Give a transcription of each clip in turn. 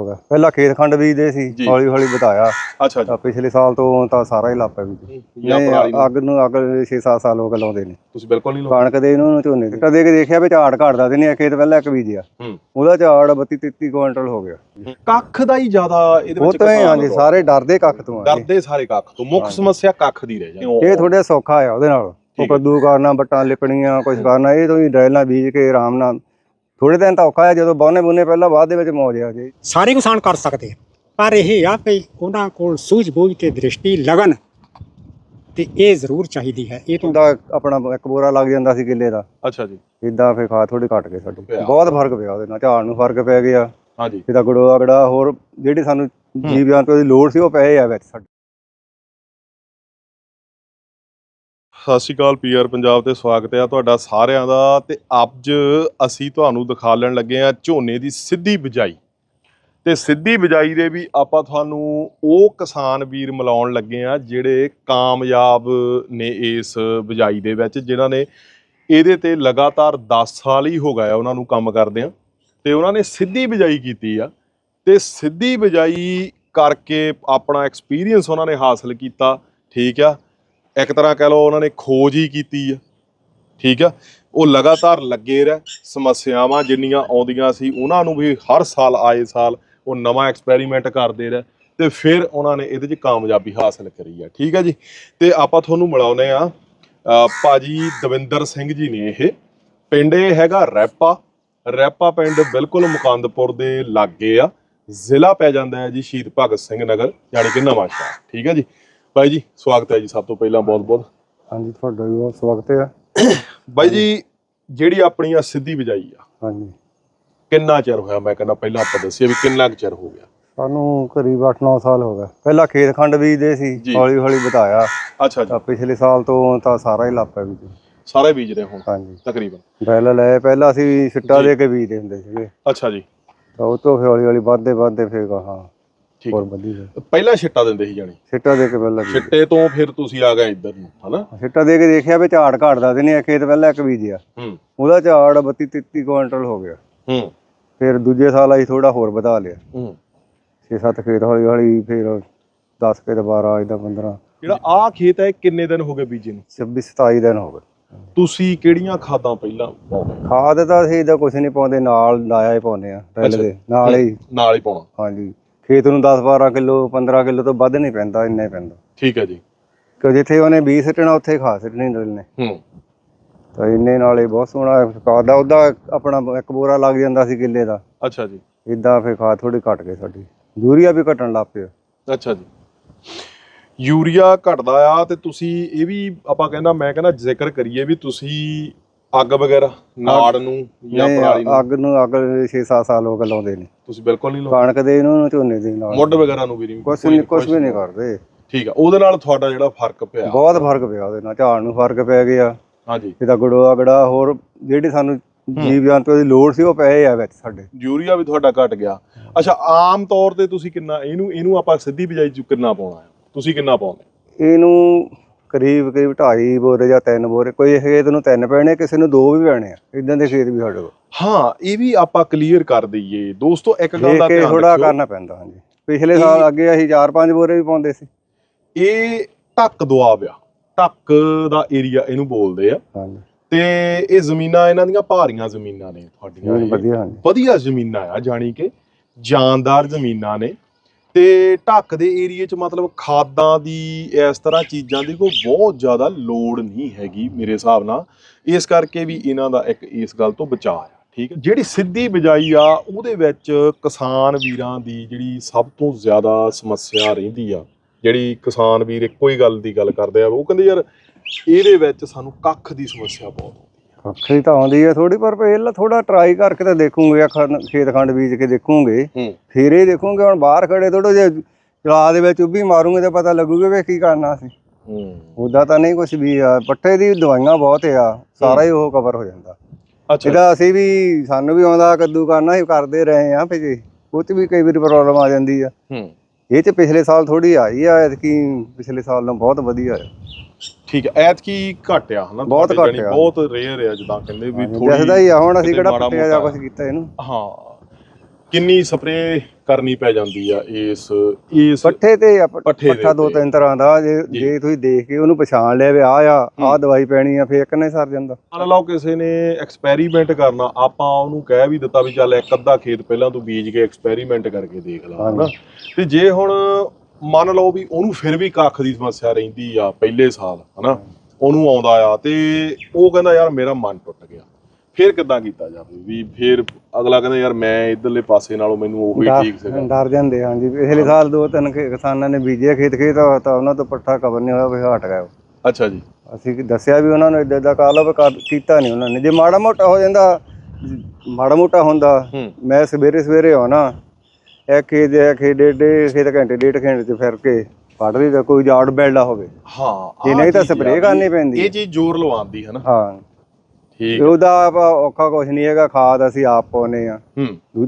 ਹੋ ਗਿਆ। ਪਹਿਲਾਂ ਖੇਤ ਖੰਡ ਬੀਜਦੇ ਸੀ। ਹੌਲੀ ਹੌਲੀ ਬਤਾਇਆ ਅੱਛਾ ਜੀ। ਤਾਂ ਪਿਛਲੇ ਸਾਲ ਤੋਂ ਤਾਂ ਸਾਰਾ ਹੀ ਲਾਪਾ ਵੀ ਅੱਗ ਨੂੰ ਅੱਗ 6-7 ਸਾਲ ਹੋ ਗਏ ਲਾਉਂਦੇ ਨੇ। ਤੁਸੀਂ ਬਿਲਕੁਲ ਨਹੀਂ ਲਾਉਂਦੇ। ਕਣਕ ਦੇ ਇਹਨੂੰ ਝੋਨੇ ਦੇ ਕਦੇ ਦੇਖਿਆ ਵੀ ਝਾੜ ਘਟਦਾ ਤੇ ਨਹੀਂ ਖੇਤ ਪਹਿਲਾਂ ਇੱਕ ਬੀਜਿਆ। ਉਹਦਾ ਝਾੜ 32-33 ਕੁਇੰਟਲ ਹੋ ਗਿਆ। ਕੱਖ ਦਾ ਹੀ ਜ਼ਿਆਦਾ ਇਹਦੇ ਉਹ ਵਿੱਚ ਤਾਂ ਇਹ ਕਿਸਾਨ ਹਾਂਜੀ ਸਾਰੇ ਡਰਦੇ ਕੱਖ ਤੋਂ। ਡਰਦੇ ਸਾਰੇ ਕੱਖ ਤੋਂ। ਮੁੱਖ ਸਮੱਸਿਆ ਕੱਖ ਦੀ ਰਹਿ ਜਾਂਦੀ। ਇਹ ਥੋੜਾ ਸੌਖਾ ਆ ਉਹਦੇ ਨਾਲ। ਉਹ। ਕੱਦੂ ਕਰਨਾ ਬੱਟਾਂ ਲਿਪਣੀਆਂ ਕੁਝ ਕਰਨਾ ਇਹ ਤੋਂ ਹੀ ਡਰੈਲਾਂ ਬੀਜ ਕੇ ਆਰਾਮ ਨਾਲ ਥੋੜੇ ਦਿਨ ਤਾਂ ਔਖਾ ਆ ਜਦੋਂ ਬੌਨੇ ਬੁਨੇ ਪਹਿਲਾਂ ਬਾਅਦ ਦੇ ਵਿੱਚ ਮੌਜ ਆ ਜੀ। ਸਾਰੇ ਕਿਸਾਨ ਕਰ ਸਕਦੇ ਆ। ਪਰ ਇਹ ਆ ਵੀ ਉਹਨਾਂ ਕੋਲ ਸੂਝ-ਬੂਝ ਤੇ ਦ੍ਰਿਸ਼ਟੀ ਲਗਨ ਤੇ ਇਹ ਜ਼ਰੂਰ ਚਾਹੀਦੀ ਹੈ। ਇਹ ਤੋਂ ਦਾ ਆਪਣਾ ਇੱਕ ਬੋਰਾ ਲੱਗ ਜਾਂਦਾ ਸੀ ਕਿੱਲੇ ਦਾ। ਅੱਛਾ ਜੀ। ਇਦਾਂ ਫੇ ਖਾ ਥੋੜੀ ਘਟ ਗਈ ਸਾਡੀ ਪਿਆ। ਬਹੁਤ ਫ਼ਰਕ ਪਿਆ ਉਹਦੇ ਨਾਲ ਝਾੜ ਨੂੰ ਫ਼ਰਕ ਪੈ ਗਿਆ। ਹਾਂਜੀ। ਇਹਦਾ ਗੜੋ ਅਗੜਾ ਹੋਰ ਜਿਹੜੀ ਸਾਨੂੰ ਜੀਵ ਜੰਤੂ ਦੀ ਲੋੜ ਸੀ ਉਹ ਪਏ ਆ ਵਿੱਚ ਸਾਡੇ ਸਤਿ ਸ਼੍ਰੀ ਅਕਾਲ ਪੀਆਰ ਪੰਜਾਬ ਤੇ ਸਵਾਗਤ ਹੈ ਤੁਹਾਡਾ ਸਾਰਿਆਂ ਦਾ ਤੇ ਅੱਜ ਅਸੀਂ ਤੁਹਾਨੂੰ ਦਿਖਾਉਣ ਲੱਗੇ ਆ ਝੋਨੇ ਦੀ ਸਿੱਧੀ ਬਿਜਾਈ। ਤੇ ਸਿੱਧੀ ਬਿਜਾਈ ਦੇ ਵੀ ਆਪਾਂ ਤੁਹਾਨੂੰ ਉਹ ਕਿਸਾਨ ਵੀਰ ਮਿਲਾਉਣ ਲੱਗੇ ਆ ਜਿਹੜੇ ਕਾਮਯਾਬ ਨੇ ਇਸ ਬਿਜਾਈ ਦੇ ਵਿੱਚ, ਜਿਨ੍ਹਾਂ ਨੇ ਇਹਦੇ ਤੇ ਲਗਾਤਾਰ 10 ਸਾਲ ਹੀ ਹੋ ਗਿਆ ਆ ਉਹਨਾਂ ਨੂੰ ਕੰਮ ਕਰਦੇ ਆ ਤੇ ਉਹਨਾਂ ਨੇ ਸਿੱਧੀ ਬਿਜਾਈ ਕੀਤੀ ਆ। ਤੇ ਸਿੱਧੀ ਬਿਜਾਈ ਕਰਕੇ ਆਪਣਾ ਐਕਸਪੀਰੀਅੰਸ ਉਹਨਾਂ ਨੇ ਹਾਸਲ ਕੀਤਾ, ਠੀਕ ਆ। ਇੱਕ ਤਰ੍ਹਾਂ ਕਹਿ ਲਓ ਉਹਨਾਂ ਨੇ ਖੋਜ ਹੀ ਕੀਤੀ ਆ। ਠੀਕ ਆ? ਉਹ ਲਗਾਤਾਰ ਲੱਗੇ ਰਹਿ ਸਮੱਸਿਆਵਾਂ ਜਿੰਨੀਆਂ ਆਉਂਦੀਆਂ ਸੀ ਉਹਨਾਂ ਨੂੰ ਵੀ ਹਰ ਸਾਲ ਆਏ ਸਾਲ ਉਹ ਨਵਾਂ ਐਕਸਪੈਰੀਮੈਂਟ ਕਰਦੇ ਰਹਿ ਤੇ ਫਿਰ ਉਹਨਾਂ ਨੇ ਇਹਦੇ 'ਚ ਕਾਮਯਾਬੀ ਹਾਸਲ ਕਰੀ ਆ। ਠੀਕ ਆ ਜੀ? ਤੇ ਆਪਾਂ ਤੁਹਾਨੂੰ ਮਿਲਾਉਨੇ ਆ ਅ, ਭਾਜੀ ਦਵਿੰਦਰ ਸਿੰਘ ਜੀ ਨੇ ਇਹ। ਪਿੰਡ ਇਹ ਹੈਗਾ ਰੈਪਾ। ਰੈਪਾ ਪਿੰਡ ਬਿਲਕੁਲ ਮੁਕੰਦਪੁਰ ਦੇ ਲਾਗੇ ਆ। ਜ਼ਿਲ੍ਹਾ ਪੈ ਜਾਂਦਾ ਹੈ ਜੀ ਸ਼ਹੀਦ ਭਗਤ ਸਿੰਘ ਨਗਰ ਯਾਨੀ ਕਿ ਨਵਾਂ ਸ਼ਹਿਰ ਠੀਕ ਹੈ ਜੀ? ਬਾਈ ਜੀ ਸਵਾਗਤ ਹੈ ਜੀ ਸਭ ਤੋਂ ਪਹਿਲਾਂ ਬਹੁਤ ਬਹੁਤ। ਹਾਂਜੀ ਤੁਹਾਡਾ ਵੀ ਬਹੁਤ ਸਵਾਗਤ ਹੈ। ਬਾਈ ਜੀ ਜਿਹੜੀ ਆਪਣੀ ਆ ਸਿੱਧੀ ਵਜਾਈ ਆ ਹਾਂਜੀ। ਕਿੰਨਾ ਚਿਰ ਹੋਇਆ? ਮੈਂ ਕਹਿੰਦਾ ਪਹਿਲਾਂ ਆਪਾਂ ਦੱਸਿਆ ਵੀ ਕਿੰਨਾ ਚਿਰ ਹੋ ਗਿਆ। ਸਾਨੂੰ ਕਰੀਬ 8-9 ਸਾਲ ਹੋ ਗਏ। ਪਹਿਲਾਂ ਖੇਤ ਖੰਡ ਬੀਜਦੇ ਸੀ ਜੀ। ਹੌਲੀ ਹੌਲੀ ਬਤਾਇਆ। ਅੱਛਾ ਜੀ। ਤਾਂ ਪਿਛਲੇ ਸਾਲ ਤੋਂ ਤਾਂ ਸਾਰਾ ਹੀ ਲਾਪਾ ਵੀ ਸਾਰੇ ਬੀਜ ਰਹੇ ਹੁਣ ਹਾਂਜੀ। ਤਕਰੀਬਨ। ਪਹਿਲਾਂ ਲੈ ਪਹਿਲਾਂ ਅਸੀਂ ਸਿੱਟਾ। ਦੇ ਕੇ ਬੀਜਦੇ ਹੁੰਦੇ ਸੀਗੇ। ਅੱਛਾ ਜੀ। ਤਾਂ ਉਹ ਤੋਂ ਫਿਰ ਹੌਲੀ ਹੌਲੀ ਵੱਧਦੇ ਵੱਧਦੇ ਫਿਰ ਹਾਂ ਠੀਕ। ਹੋਰ ਵਧੀ ਗਏ ਪਹਿਲਾਂ ਛਿੱਟਾ ਦਿੰਦੇ ਸੀ ਜਾਣੀ। ਸਿੱਟਾ ਦੇ ਕੇ ਪਹਿਲਾਂ। ਛਿੱਟੇ ਤੋਂ ਫਿਰ ਤੁਸੀਂ ਆ ਗਏ ਇੱਧਰ ਨੂੰ ਹਨਾ? ਸਿੱਟਾ ਦੇ ਕੇ ਦੇਖਿਆ ਵੀ ਝਾੜ ਘਟਦਾ ਤੇ ਨਹੀਂ ਖੇਤ ਪਹਿਲਾਂ ਇੱਕ ਬੀਜਿਆ ਹੂੰ। ਉਹਦਾ ਝਾੜ 32-33 ਕੁਇੰਟਲ ਹੋ ਗਿਆ। ਹੂੰ। ਫਿਰ ਦੂਜੇ ਸਾਲ ਅਸੀਂ ਥੋੜਾ ਹੋਰ ਵਧਾ ਲਿਆ। ਹੂੰ। 6-7 ਖੇਤ ਹੌਲੀ ਹੌਲੀ ਫਿਰ 10 ਕੇ 12 ਇਦਾਂ 15 ਜਿਹੜਾ ਆ ਖੇਤ ਹੈ ਕਿੰਨੇ ਦਿਨ ਹੋ ਗਏ ਬੀਜੇ ਨੂੰ? 26-27 ਦਿਨ ਹੋ ਗਏ। ਤੁਸੀਂ ਕਿਹੜੀਆਂ ਖਾਦਾਂ ਪਹਿਲਾਂ ਪਾਉਂਦੇ? ਖਾਦ ਤਾਂ ਅਸੀਂ ਇਹਦਾ ਕੁਝ ਨਹੀਂ ਪਾਉਂਦੇ ਨਾਲ ਲਾਇਆ ਹੀ ਪਾਉਂਦੇ ਆ ਪਹਿਲੇ ਨਾਲ ਹੀ ਨਾਲ ਹੀ ਪਾਉਣਾ। ਹਾਂਜੀ। ਖੇਤ ਨੂੰ 10-12 ਕਿਲੋ 15 ਕਿਲੋ ਤੋਂ ਵੱਧ ਨਹੀਂ ਪੈਂਦਾ ਇੰਨਾ ਹੀ ਪੈਂਦਾ। ਠੀਕ ਹੈ ਜੀ। ਕਿ ਜਿੱਥੇ ਉਹਨੇ ਬੀਜ ਸਿੱਟਣਾ ਉੱਥੇ ਖਾ ਸਿੱਟਣੀ ਡਰਿਲ ਨੇ ਹੂੰ। ਤਾਂ ਇੰਨੇ ਨਾਲ ਹੀ ਬਹੁਤ ਸੋਹਣਾ ਖਾਦ ਦਾ ਉਹਦਾ ਆਪਣਾ ਇੱਕ ਬੋਰਾ ਲੱਗ ਜਾਂਦਾ ਸੀ ਕਿੱਲੇ ਦਾ। ਅੱਛਾ ਜੀ। ਇਦਾਂ ਫਿਰ ਖਾਦ ਥੋੜੀ ਘਟ ਗਈ ਸਾਡੀ। ਯੂਰੀਆ ਵੀ ਘਟਣ ਲੱਗ ਪਿਆ। ਅੱਛਾ ਜੀ। ਯੂਰੀਆ ਘਟਦਾ ਆ ਤੇ ਤੁਸੀਂ ਇਹ ਵੀ ਆਪਾਂ ਕਹਿੰਦਾ ਮੈਂ ਕਹਿੰਦਾ ਜ਼ਿਕਰ ਕਰੀਏ ਵੀ ਤੁਸੀਂ ਅੱਗ ਵਗੈਰਾ ਨਾੜ ਨੂੰ ਜਾਂ ਪਰਾਲੀ ਨੂੰ? ਅੱਗ ਨੂੰ ਅੱਗ 6-7 ਸਾਲ ਹੋ ਗਏ ਲਾਉਂਦੇ ਨੇ ਤੁਸੀਂ ਬਿਲਕੁਲ ਨਹੀਂ ਲਾਉਂਦੇ? ਕਣਕ ਦੇ ਇਹਨੂੰ ਝੋਨੇ ਦੇ ਨਾਲ। ਮੁੱਢ ਵਗੈਰਾ ਨੂੰ ਵੀ ਨਹੀਂ? ਕੁਛ ਨਹੀਂ ਕੁਛ ਵੀ ਨਹੀਂ ਕਰਦੇ। ਠੀਕ ਆ ਉਹਦੇ ਨਾਲ ਤੁਹਾਡਾ ਜਿਹੜਾ ਫ਼ਰਕ ਪਿਆ? ਬਹੁਤ ਫ਼ਰਕ ਪਿਆ ਉਹਦੇ ਨਾਲ ਝਾੜ ਨੂੰ ਫ਼ਰਕ ਪੈ ਗਿਆ। ਹਾਂਜੀ। ਇਹਦਾ ਗੜੋ ਅਗੜਾ ਹੋਰ ਜਿਹੜੀ ਸਾਨੂੰ ਜੀਵ ਜੰਤੂ ਦੀ ਲੋੜ ਸੀ ਉਹ ਪਏ ਆ ਵਿੱਚ ਸਾਡੇ। ਯੂਰੀਆ ਵੀ ਤੁਹਾਡਾ ਘਟ ਗਿਆ। ਅੱਛਾ ਆਮ ਤੌਰ ਤੇ ਤੁਸੀਂ ਕਿੰਨਾ ਇਹਨੂੰ ਇਹਨੂੰ ਆਪਾਂ ਸਿੱਧੀ ਬਿਜਾਈ ਚ ਕਿੰਨਾ ਪਾਉਣਾ ਹੈ ਤੁਸੀਂ ਕਿੰਨਾ ਪਾਉਂਦੇ? ਇਹਨੂੰ ਕਰੀਬ ਕਰੀਬ 2.5 ਬੋਰੇ ਜਾਂ 3 ਬੋਰੇ ਕੋਈ ਖੇਤ ਨੂੰ ਤਿੰਨ ਪੈਣੇ ਕਿਸੇ ਨੂੰ ਦੋ ਵੀ ਪੈਣੇ ਆ ਇਦਾਂ ਦੇ ਖੇਤ ਵੀ ਸਾਡੇ ਕੋਲ। ਹਾਂ ਇਹ ਵੀ ਆਪਾਂ ਕਲੀਅਰ ਕਰ ਦਈਏ। ਦੋਸਤੋ ਇੱਕ ਗੱਲ ਦਾ ਧਿਆਨ ਥੋੜਾ ਕਰਨਾ ਪੈਂਦਾ ਹਾਂਜੀ। ਪਿਛਲੇ ਸਾਲ ਅੱਗੇ ਅਸੀਂ 4-5 ਬੋਰੇ ਵੀ ਪਾਉਂਦੇ ਸੀ। ਇਹ ਢੱਕ ਦੁਆਬ ਆ। ਢੱਕ ਦਾ ਏਰੀਆ ਇਹਨੂੰ ਬੋਲਦੇ ਆ। ਹਾਂਜੀ। ਤੇ ਇਹ ਜ਼ਮੀਨਾਂ ਇਹਨਾਂ ਦੀਆਂ ਭਾਰੀਆਂ ਜ਼ਮੀਨਾਂ ਨੇ ਤੁਹਾਡੀਆਂ। ਵਧੀਆ ਵਧੀਆ ਜ਼ਮੀਨਾਂ ਆ ਜਾਣੀ ਕਿ ਜਾਨਦਾਰ ਜ਼ਮੀਨਾਂ ਨੇ। ਤੇ ਢੱਕ ਦੇ ਏਰੀਏ 'ਚ ਮਤਲਬ ਖਾਦਾਂ ਦੀ, ਇਸ ਤਰ੍ਹਾਂ ਚੀਜ਼ਾਂ ਦੀ ਕੋਈ ਬਹੁਤ ਜ਼ਿਆਦਾ ਲੋੜ ਨਹੀਂ ਹੈਗੀ ਮੇਰੇ ਹਿਸਾਬ ਨਾਲ। ਇਸ ਕਰਕੇ ਵੀ ਇਹਨਾਂ ਦਾ ਇੱਕ ਇਸ ਗੱਲ ਤੋਂ ਬਚਾਅ ਆ, ਠੀਕ ਹੈ? ਜਿਹੜੀ ਸਿੱਧੀ ਬਿਜਾਈ ਆ, ਉਹਦੇ ਵਿੱਚ ਕਿਸਾਨ ਵੀਰਾਂ ਦੀ ਜਿਹੜੀ ਸਭ ਤੋਂ ਜ਼ਿਆਦਾ ਸਮੱਸਿਆ ਰਹਿੰਦੀ ਆ, ਜਿਹੜੀ ਕਿਸਾਨ ਵੀਰ ਇੱਕੋ ਹੀ ਗੱਲ ਦੀ ਗੱਲ ਕਰਦੇ ਆ, ਉਹ ਕਹਿੰਦੇ ਯਾਰ ਇਹਦੇ ਵਿੱਚ ਸਾਨੂੰ ਕੱਖ ਦੀ ਸਮੱਸਿਆ ਬਹੁਤ ਅੱਖੀ ਤਾਂ ਆਉਂਦੀ ਹੈ ਥੋੜੀ ਪਰ ਪਹਿਲਾਂ ਥੋੜਾ ਟਰਾਈ ਕਰਕੇ ਤਾਂ ਦੇਖੂਗੇ ਆ ਖੇਤ ਖੰਡ ਬੀਜ ਕੇ ਦੇਖੂਗੇ। ਫਿਰ ਇਹ ਦੇਖੂਗੇ ਹੁਣ ਬਾਹਰ ਖੜੇ ਥੋੜਾ ਜੇ ਚਲਾ ਦੇ ਵਿੱਚ ਉੱਭੀ ਮਾਰੂਗੇ ਤਾਂ ਪਤਾ ਲੱਗੂਗਾ ਵੀ ਕੀ ਕਰਨਾ ਸੀ ਹੂੰ। ਉਦਾਂ ਤਾਂ ਨਹੀਂ ਕੁਝ ਵੀ ਆ ਪੱਠੇ ਦੀ ਦਵਾਈਆਂ ਬਹੁਤ ਆ ਸਾਰਾ ਹੀ ਉਹ ਕਵਰ ਹੋ ਜਾਂਦਾ। ਅੱਛਾ। ਇਹਦਾ ਅਸੀਂ ਵੀ ਸਾਨੂੰ ਵੀ ਆਉਂਦਾ ਕੱਦੂ ਕਰਨਾ ਹੀ ਕਰਦੇ ਰਹੇ ਆ ਫਿਰ ਜੀ ਉਹ 'ਚ ਵੀ ਕਈ ਵਾਰੀ ਪ੍ਰੋਬਲਮ ਆ ਜਾਂਦੀ ਆ। ਹੂੰ। ਇਹ ਚ ਪਿਛਲੇ ਸਾਲ ਥੋੜੀ ਆਈ ਆ ਐਤਕੀ ਪਿਛਲੇ ਸਾਲ ਨਾਲੋਂ ਬਹੁਤ ਵਧੀਆ ਆ। ਠੀਕ ਹੈ ਐਤਕੀ ਘੱਟ ਆ ਹਨਾ ਬਹੁਤ ਤੁਹਾਡੇ ਘੱਟ ਜਾਣੀ ਆ। ਬਹੁਤ ਰੇਅਰ ਆ ਜਿੱਦਾਂ ਕਹਿੰਦੇ ਵੀ ਥੋੜੀ ਦਿਸਦਾ ਹੀ ਆ ਹੁਣ ਅਸੀਂ ਕਿਹੜਾ ਮਾੜਾ ਪੱਟਿਆ ਜਾਂ। ਕੁਝ ਕੀਤਾ ਇਹਨੂੰ ਹਾਂ ਕਿੰਨੀ ਸਪਰੇ ਕਰਨੀ ਪੈ ਜਾਂਦੀ ਆ ਇਸ ਇਸ ਪੱਠੇ ਤੇ ਆ, ਪ- ਪੱਠੇ ਦੇ ਪੱਠਾ ਦੋ ਉੱਤੇ। ਤਿੰਨ ਤਰ੍ਹਾਂ ਦਾ ਜੇ ਜੀ। ਜੇ ਤੁਸੀਂ ਦੇਖ ਕੇ ਉਹਨੂੰ ਪਛਾਣ ਲਿਆ ਵੀ ਆ ਆ ਹੂੰ। ਆ ਦਵਾਈ ਪੈਣੀ ਆ ਫੇਰ ਕਿੰਨੇ ਸਰ ਜਾਂਦਾ ਮੰਨ ਲਓ ਕਿਸੇ ਨੇ ਐਕਸਪੈਰੀਮੈਂਟ ਕਰਨਾ ਆਪਾਂ ਉਹਨੂੰ ਕਹਿ ਵੀ ਦਿੱਤਾ ਵੀ ਚੱਲ ਇੱਕ ਅੱਧਾ ਖੇਤ ਪਹਿਲਾਂ ਤੂੰ ਬੀਜ ਕੇ ਐਕਸਪੈਰੀਮੈਂਟ ਕਰਕੇ ਦੇਖ ਲਾ ਹਨਾ ਤੇ ਜੇ ਹੁਣ ਮੰਨ ਲਓ ਵੀ ਉਹਨੂੰ ਫਿਰ ਵੀ ਕੱਖ ਦੀ ਸਮੱਸਿਆ ਰਹਿੰਦੀ ਆ ਪਹਿਲੇ ਸਾਲ ਹਨਾ? ਉਹਨੂੰ ਆਉਂਦਾ ਆ ਤੇ ਉਹ ਕਹਿੰਦਾ ਯਾਰ ਮੇਰਾ ਮਨ ਟੁੱਟ ਗਿਆ। ਫਿਰ ਕਿੱਦਾਂ ਕੀਤਾ ਜਾਵੇ? ਵੀ ਫਿਰ ਅਗਲਾ ਕਹਿੰਦਾ ਯਾਰ ਮੈਂ ਇਧਰਲੇ ਪਾਸੇ ਨਾਲੋਂ ਮੈਨੂੰ ਉਹੀ ਡਰ- ਠੀਕ ਸੀਗਾ। ਡਰ ਜਾਂਦੇ ਹਾਂ ਜੀ ਪਿਛਲੇ ਸਾਲ ਦੋ ਤਿੰਨ ਖੇ- ਕਿਸਾਨਾਂ ਨੇ ਬੀਜਿਆ ਖੇਤ ਖੇਤ ਤਾਂ ਉਹਨਾਂ ਤੋਂ ਪੱਠਾ ਕਵਰ ਨਹੀਂ ਹੋਇਆ ਵੀ ਹਟ ਗਏ ਉਹ। ਅੱਛਾ ਜੀ। ਅਸੀਂ ਦੱਸਿਆ ਵੀ ਉਹਨਾਂ ਨੂੰ ਇਦਾਂ ਦਾ ਕਾਲਾ ਵੀ ਕਰ- ਕੀਤਾ ਨਹੀਂ ਉਹਨਾਂ ਨੇ। ਜੇ ਮਾੜਾ ਮੋਟਾ ਹੋ ਜਾਂਦਾ ਮਾੜਾ ਮੋਟਾ ਹੁੰਦਾ ਹੂੰ। ਮੈਂ ਸਵੇਰੇ ਸਵੇਰੇ ਆਉਣਾ ਇੱਕ ਖੇਤ ਦੇ ਖੇਤ ਡੇਢ ਖੇਤ ਘੰਟੇ ਡੇਢ ਘੰਟੇ ਚ ਫਿਰ ਕੇ ਪੜ ਲਈ ਤਾਂ ਕੋਈ ਜਾੜ ਬੈਲਦਾ ਹੋਵੇ। ਹਾਂ ਜੇ ਨਹੀਂ ਤਾਂ ਆ ਸਪਰੇਅ ਕਰਨੀ ਪੈਂਦੀ ਇਹ ਹੈ। ਚੀਜ਼ ਜ਼ੋਰ ਲਵਾਉਂਦੀ ਹੈ ਨਾ। ਹਾਂ। ਠੀਕ ਤੇ ਉਹਦਾ ਔਖਾ ਕੁਝ ਨਹੀਂ ਹੈਗਾ ਖਾਦ ਅਸੀਂ ਆਪ ਪਾਉਨੇ ਆ ਹੂੰ।